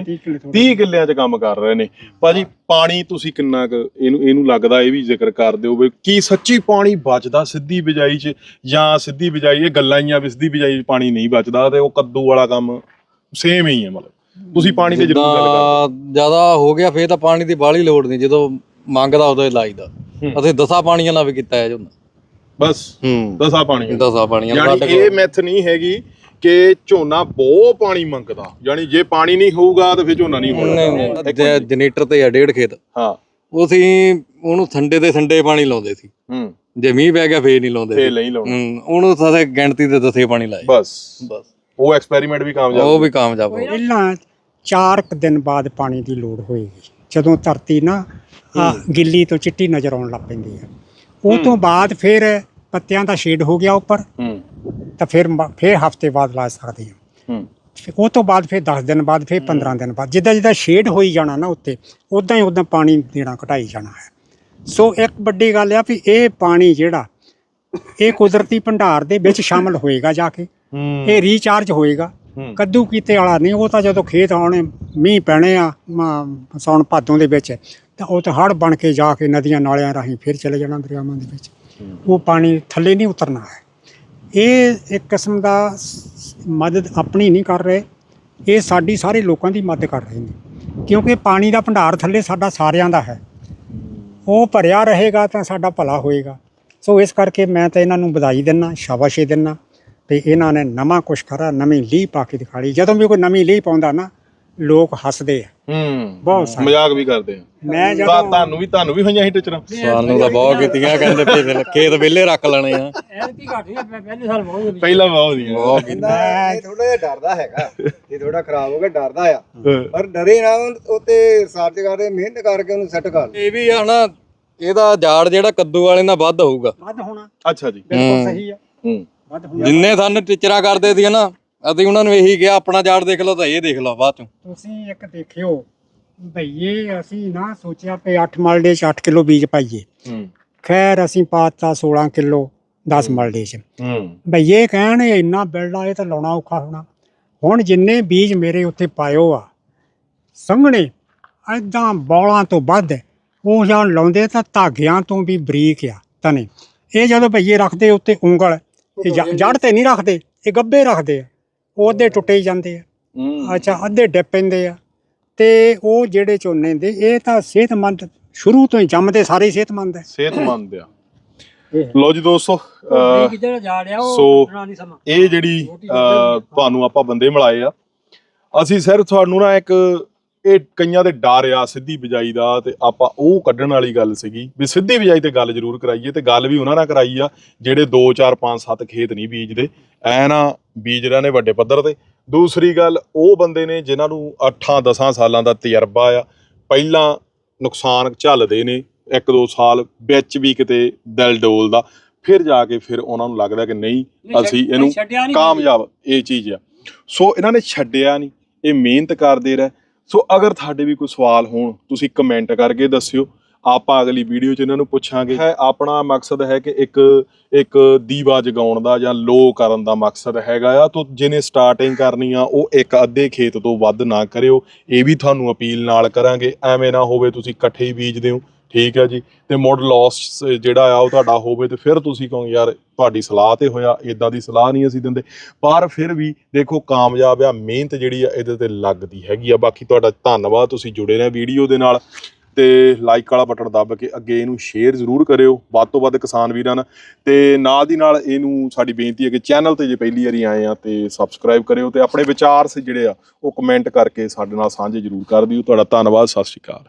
30 ਕਿੱਲਿਆਂ 'ਚ ਕੰਮ ਕਰ ਰਹੇ ਨੇ। ਭਾਜੀ ਪਾਣੀ ਤੁਸੀਂ ਕਿੰਨਾ ਕੁ ਇਹਨੂੰ ਇਹਨੂੰ ਲੱਗਦਾ ਇਹ ਵੀ ਜ਼ਿਕਰ ਕਰ ਦਿਓ ਵੀ ਕੀ ਸੱਚੀ ਪਾਣੀ ਬਚਦਾ ਸਿੱਧੀ ਬਿਜਾਈ 'ਚ ਜਾਂ ਸਿੱਧੀ ਬਿਜਾਈ ਇਹ ਗੱਲਾਂ ਹੀ ਆ ਵੀ ਸਿੱਧੀ ਬਿਜਾਈ 'ਚ ਪਾਣੀ ਨਹੀਂ ਬਚਦਾ ਤੇ ਉਹ ਕੱਦੂ ਵਾਲਾ ਕੰਮ ਸੇਮ ਹੀ ਹੈ ਮਤਲਬ। ਤੁਸੀਂ ਪਾਣੀ ਤੇ ਜ਼ਰੂਰ ਗੱਲ ਜ਼ਿਆਦਾ ਹੋ ਗਿਆ ਫੇਰ ਤਾਂ ਪਾਣੀ ਦੀ ਬਾਹਲੀ ਲੋੜ ਨਹੀਂ ਜਦੋਂ ਮੰਗਦਾ ਉਦੋਂ ਹੀ ਲਾਈਦਾ। ਅਸੀਂ ਦਸਾਂ ਪਾਣੀਆਂ ਨਾਲ ਵੀ ਕੀਤਾ ਹੈ ਜੁੰਦਾ ਬਸ ਹੂੰ। ਦਸਾ ਪਾਣੀ ਦਸਾਂ ਪਾਣੀਆਂ ਨਾਲ ਯਾਨੀ ਇਹ ਮੈਥ ਨਹੀਂ ਹੈਗੀ ਕਿ ਝੋਨਾ ਬਹੁਤ ਪਾਣੀ ਮੰਗਦਾ। ਯਾਨੀ ਜੇ ਪਾਣੀ ਨਹੀਂ ਹੋਊਗਾ ਤਾਂ ਫਿਰ ਝੋਨਾ ਨਹੀਂ ਹੋਣਾ। ਨਹੀਂ ਨਹੀਂ। ਜੇ ਜਨਰੇਟਰ ਤੇ ਆ ਡੇਢ ਖੇਤ। ਹਾਂ। ਉਹ ਅਸੀਂ ਉਹਨੂੰ ਠੰਡੇ ਦੇ ਠੰਡੇ ਪਾਣੀ ਲਾਉਂਦੇ ਸੀ। ਹੂੰ। ਜੇ ਮੀਂਹ ਪੈ ਗਿਆ ਫੇਰ ਨਹੀਂ ਲਾਉਂਦੇ ਫੇਰ ਸੀ। ਨਹੀਂ ਲਾਉਣਾ ਹੂੰ, ਉਹਨੂੰ ਸਾਰੇ ਗਿਣਤੀ ਦੇ ਦਸੇ ਪਾਣੀ ਲਾਏ। ਬਸ। ਬਸ। ਉਹ ਐਕਸਪੈਰੀਮੈਂਟ ਵੀ ਕਾਮਯਾਬ ਉਹ ਵੀ ਕਾਮਯਾਬ ਹੋ ਗਿਆ ਪਹਿਲਾਂ 4 ਕੁ ਦਿਨ ਬਾਅਦ ਪਾਣੀ ਦੀ ਲੋੜ ਹੋਏਗੀ। ਜਦੋਂ ਧਰਤੀ ਨਾ ਆਹ ਗਿੱਲੀ ਤੋਂ ਚਿੱਟੀ ਨਜ਼ਰ ਆਉਣ ਲੱਗ ਪੈਂਦੀ ਹੈ। ਉਹ ਤੋਂ ਬਾਅਦ ਫਿਰ ਪੱਤਿਆਂ ਦਾ ਸ਼ੇਡ ਹੋ ਗਿਆ ਉੱਪਰ। ਹੂੰ। ਤਾਂ ਫਿਰ ਮ- ਫਿਰ ਹਫ਼ਤੇ ਬਾਅਦ ਲਾ ਸਕਦੇ ਹਾਂ। ਹੂੰ। ਫਿਰ ਉਹ ਤੋਂ ਬਾਅਦ ਫਿਰ 10 ਦਿਨ ਬਾਅਦ ਫਿਰ 15 ਦਿਨ ਬਾਅਦ ਜਿੱਦਾਂ ਜਿੱਦਾਂ ਸ਼ੇਡ ਹੋਈ ਜਾਣਾ ਨਾ ਉੱਤੇ ਉਦਾਂ ਹੀ ਉਦਾਂ ਪਾਣੀ ਦੇਣਾ ਘਟਾਈ ਜਾਣਾ ਹੈ। ਸੋ ਇੱਕ ਵੱਡੀ ਗੱਲ ਆ ਵੀ ਇਹ ਪਾਣੀ ਜਿਹੜਾ ਇਹ ਕੁਦਰਤੀ ਭੰਡਾਰ ਦੇ ਵਿੱਚ ਸ਼ਾਮਲ ਹੋਏਗਾ ਜਾ ਕੇ। ਇਹ ਰੀਚਾਰਜ ਹੋਏਗਾ। ਕੱਦੂ ਕੀਤੇ ਵਾਲਾ ਨਹੀਂ ਉਹ ਤਾਂ ਜਦੋਂ ਖੇਤ ਆਉਣੇ ਮੀਂਹ ਪੈਣੇ ਆ ਮ- ਸਾਉਣ ਭਾਦੋਂ ਦੇ ਵਿੱਚ ਤਾਂ ਉਹ ਤਾਂ ਹੜ ਬਣ ਕੇ ਜਾ ਕੇ ਨਦੀਆਂ ਨਾਲਿਆਂ ਰਾਹੀਂ ਫਿਰ ਚਲੇ ਜਾਣਾ ਦਰਿਆਵਾਂ ਦੇ ਵਿੱਚ। ਉਹ ਪਾਣੀ ਥੱਲੇ ਨਹੀਂ ਉਤਰਨਾ ਹੈ। ਇਹ ਇੱਕ ਕਿਸਮ ਦਾ ਸ- ਮਦਦ ਆਪਣੀ ਨਹੀਂ ਕਰ ਰਹੇ। ਇਹ ਸਾਡੀ ਸਾਰੇ ਲੋਕਾਂ ਦੀ ਮਦਦ ਕਰ ਰਹੇ ਨੇ। ਕਿਉਂਕਿ ਪਾਣੀ ਦਾ ਭੰਡਾਰ ਥੱਲੇ ਸਾਡਾ ਸਾਰਿਆਂ ਦਾ ਹੈ। ਉਹ ਭਰਿਆ ਰਹੇਗਾ ਤਾਂ ਸਾਡਾ ਭਲਾ ਹੋਏਗਾ। ਸੋ ਇਸ ਕਰਕੇ ਮੈਂ ਤਾਂ ਇਹਨਾਂ ਨੂੰ ਵਧਾਈ ਦਿੰਨਾ ਸ਼ਾਬਾਸ਼ੀ ਦਿੰਨਾ। ਤੇ ਇਹਨਾਂ ਨੇ ਨਵਾਂ ਕੁਛ ਕਰਾ ਨਵੀਂ ਲੀਹ ਪਾ ਕੇ ਦਿਖਾਲੀ। ਜਦੋਂ ਵੀ ਕੋਈ ਨਵੀਂ ਲੀਹ ਪਾਉਂਦਾ ਨਾ ਲੋਕ ਹੱਸਦੇ ਆ। ਹੂੰ। ਬਹੁਤ ਸਾਰੇ। ਮਜ਼ਾਕ ਵੀ ਕਰਦੇ ਆ। ਮੈਂ ਜਦੋਂ ਤੁਹਾਨੂੰ ਵੀ ਤੁਹਾਨੂੰ ਵੀ ਹੋਈਆਂ ਸੀ ਟੀਚਰਾਂ। ਸਾਨੂੰ ਤਾਂ ਬਹੁਤ ਕੀਤੀਆਂ ਕਹਿੰਦੇ ਵੀ ਖੇਤ ਵਿਹਲੇ ਰੱਖ ਲੈਣੇ ਆ। ਪਹਿਲਾਂ ਬਹੁਤ ਦੀਆਂ ਬਹੁਤ ਕਹਿੰਦਾ ਇਹ ਥੋੜਾ ਜਿਹਾ ਡਰਦਾ ਹੈਗਾ ਇਹ ਥੋੜਾ ਖਰਾਬ ਹੋ ਗਿਆ ਡਰਦਾ ਆ। ਪਰ ਡਰੇ ਨਾ ਉਹ ਤੇ ਰਿਸਰਚ ਕਰਦੇ ਮਿਹਨਤ ਕਰਕੇ ਉਹਨੂੰ ਸੈੱਟ ਕਰ ਇਹ ਵੀ ਆ ਨਾ ਇਹਦਾ ਝਾੜ ਜਿਹੜਾ ਕੱਦੂ ਵਾਲੇ ਨਾਲ ਵੱਧ ਹੋਊਗਾ। ਵੱਧ ਹੋਣਾ। ਅੱਛਾ ਜੀ। ਬਿਲਕੁਲ। ਸਹੀ ਆ। ਹੂੰ। ਜਿੰਨੇ ਸਾਨੂੰ ਟੀਚਰਾਂ ਕਰਦੇ ਸੀ ਨਾ ਅਸੀਂ ਉਹਨਾਂ ਨੂੰ ਇਹੀ ਕਿਹਾ ਆਪਣਾ ਝਾੜ ਦੇਖ ਲਓ ਤਾਂ ਇਹ ਦੇਖ ਲਓ ਬਾਅਦ ਚੋਂ। ਤੁਸੀਂ ਇੱਕ ਦੇਖਿਓ ਭਈਏ ਅਸੀਂ ਨਾ ਸੋਚਿਆ ਕਿ 8 ਮਲਡੇ ਚ 8 ਕਿਲੋ ਬੀਜ ਪਾਈਏ। ਖੈਰ ਅਸੀਂ ਪਾਤਾ 16 ਕਿਲੋ 10 ਮਲਡੇ ਚ। ਭਈਏ ਕਹਿਣ ਇਹ ਇੰਨਾ ਬਿਲਡਾ ਇਹ ਤਾਂ ਲਾਉਣਾ ਔਖਾ ਹੋਣਾ। ਹੁਣ ਜਿੰਨੇ ਬੀਜ ਮੇਰੇ ਉੱਤੇ ਪਾਇਓ ਆ ਸੰਘਣੇ ਐਦਾਂ ਬੌਲਾਂ ਤੋਂ ਵੱਧ ਉਹ ਜਾਂ ਲਾਉਂਦੇ ਤਾਂ ਧਾਗਿਆਂ ਤੋਂ ਵੀ ਬਰੀਕ ਆ ਤਨੇ ਇਹ ਜਦੋਂ ਭਈਏ ਰੱਖਦੇ ਉੱਤੇ ਉਂਗਲ ਇਹ ਜੜ ਤੇ ਨਹੀਂ ਰੱਖਦੇ ਇਹ ਗੱਬੇ ਰੱਖਦੇ ਆ। ਉਹ ਅੱਧੇ ਟੁੱਟੇ ਹੀ ਜਾਂਦੇ ਆ। ਹੂੰ। ਅੱਛਾ ਅੱਧੇ ਡਿੱਪ ਪੈਂਦੇ ਆ। ਤੇ ਉਹ ਜਿਹੜੇ ਝੋਨੇ ਦੇ ਇਹ ਤਾਂ ਸਿਹਤਮੰਦ ਸ਼ੁਰੂ ਤੋਂ ਹੀ ਜੰਮਦੇ ਸਾਰੇ ਹੀ ਸਿਹਤਮੰਦ ਹੈ ਸਿਹਤਮੰਦ ਆ। ਲੋ ਜੀ ਦੋਸਤੋ ਅਹ, ਸੋ ਇਹ ਜਿਹੜੀ ਅਹ, ਤੁਹਾਨੂੰ ਆਪਾਂ ਬੰਦੇ ਮਿਲਾਏ ਆ। ਅਸੀਂ ਸਿਰਫ ਤੁਹਾਨੂੰ ਨਾ ਇੱਕ ਇਹ ਕਈਆਂ ਦੇ ਡਰ ਆ ਸਿੱਧੀ ਬਿਜਾਈ ਦਾ ਤੇ ਆਪਾਂ ਉਹ ਕੱਢਣ ਵਾਲੀ ਗੱਲ ਸੀਗੀ ਵੀ ਸਿੱਧੀ ਬਿਜਾਈ ਤੇ ਗੱਲ ਜ਼ਰੂਰ ਕਰਾਈਏ ਤੇ ਗੱਲ ਵੀ ਉਹਨਾਂ ਨਾਲ ਕਰਾਈ ਆ ਜਿਹੜੇ 2 4 5 7 ਖੇਤ ਨਹੀਂ ਬੀਜਦੇ ਐ ਨਾ ਬੀਜ ਰਹੇ ਨੇ ਵੱਡੇ ਪੱਧਰ ਤੇ। ਦੂਸਰੀ ਗੱਲ ਉਹ ਬੰਦੇ ਨੇ ਜਿਨ੍ਹਾਂ ਨੂੰ 8 10 ਸਾਲਾਂ ਦਾ ਤਜਰਬਾ ਆ ਪਹਿਲਾਂ ਨੁਕਸਾਨ ਝੱਲਦੇ ਨੇ ਇੱਕ ਦੋ ਸਾਲ ਵਿੱਚ ਵੀ ਕਿਤੇ ਦਿਲ ਡੋਲਦਾ ਫਿਰ ਜਾ ਕੇ ਫਿਰ ਉਹਨਾਂ ਨੂੰ ਲੱਗਦਾ ਕਿ ਨਹੀਂ ਅਸੀਂ ਇਹਨੂੰ ਕਾਮਯਾਬ ਇਹ ਚੀਜ਼ ਆ। ਸੋ ਇਹਨਾਂ ਨੇ ਛੱਡਿਆ ਨਹੀਂ ਇਹ ਮਿਹਨਤ ਕਰਦੇ ਰਹੇ ਸੋ ਅਗਰ ਤੁਹਾਡੇ ਵੀ ਕੋਈ ਸਵਾਲ ਹੋਣ, ਤੁਸੀਂ ਕਮੈਂਟ ਕਰਕੇ ਦੱਸਿਓ। ਆਪਾਂ ਅਗਲੀ ਵੀਡੀਓ 'ਚ ਇਹਨਾਂ ਨੂੰ ਪੁੱਛਾਂਗੇ। ਹੈ, ਆਪਣਾ ਮਕਸਦ ਹੈ ਕਿ ਇੱਕ ਇੱਕ ਦੀਵਾ ਜਗਾਉਣ ਦਾ ਜਾਂ ਲੋ ਕਰਨ ਦਾ ਮਕਸਦ ਹੈਗਾ ਆ। ਤੋਂ ਜਿਹਨੇ ਸਟਾਰਟਿੰਗ ਕਰਨੀ ਆ, ਉਹ ਇੱਕ ਅੱਧੇ ਖੇਤ ਤੋਂ ਵੱਧ ਨਾ ਕਰਿਓ। ਇਹ ਵੀ ਤੁਹਾਨੂੰ ਅਪੀਲ ਨਾਲ ਕਰਾਂਗੇ। ਐਵੇਂ ਨਾ ਹੋਵੇ ਤੁਸੀਂ ਇਕੱਠੇ ਹੀ ਬੀਜਦੇ ਹੋ। ਠੀਕ ਹੈ ਜੀ, ਤੇ ਮੁੜ ਲਾਸ ਜਿਹੜਾ ਆ ਉਹ ਤੁਹਾਡਾ ਹੋਵੇ ਤੇ ਫਿਰ ਤੁਸੀਂ ਕਹੋ ਯਾਰ, ਤੁਹਾਡੀ ਸਲਾਹ ਤੇ ਹੋਇਆ ਇਦਾਂ ਦੀ ਸਲਾਹ ਨਹੀਂ ਅਸੀਂ ਦਿੰਦੇ। ਪਰ ਫਿਰ ਵੀ ਦੇਖੋ, ਕਾਮਯਾਬ ਆ, ਮਿਹਨਤ ਜਿਹੜੀ ਆ, ਇਹਦੇ ਤੇ ਲੱਗਦੀ ਹੈਗੀ ਆ। ਬਾਕੀ ਤੁਹਾਡਾ ਧੰਨਵਾਦ, ਤੁਸੀਂ ਜੁੜੇ ਰਹੇ ਵੀਡੀਓ ਦੇ ਨਾਲ ਤੇ ਲਾਈਕ ਵਾਲਾ ਬਟਨ ਦੱਬ ਕੇ ਅੱਗੇ ਇਹਨੂੰ ਸ਼ੇਅਰ ਜ਼ਰੂਰ ਕਰਿਓ। ਵੱਧ ਤੋਂ ਵੱਧ ਕਿਸਾਨ ਵੀਰਾਂ ਨਾਲ। ਤੇ ਨਾਲ ਦੀ ਨਾਲ ਇਹਨੂੰ ਸਾਡੀ ਬੇਨਤੀ ਹੈ ਕਿ ਚੈਨਲ ਤੇ ਜੇ ਪਹਿਲੀ ਵਾਰੀ ਆਏ ਆ ਤੇ ਸਬਸਕ੍ਰਾਈਬ ਕਰਿਓ ਤੇ ਆਪਣੇ ਵਿਚਾਰ ਸ ਜਿਹੜੇ ਆ, ਉਹ ਕਮੈਂਟ ਕਰਕੇ ਸਾਡੇ ਨਾਲ ਸਾਂਝੇ ਜ਼ਰੂਰ ਕਰ ਦਿਓ। ਤੁਹਾਡਾ ਧੰਨਵਾਦ, ਸਤਿ ਸ਼੍ਰੀ ਅਕਾਲ।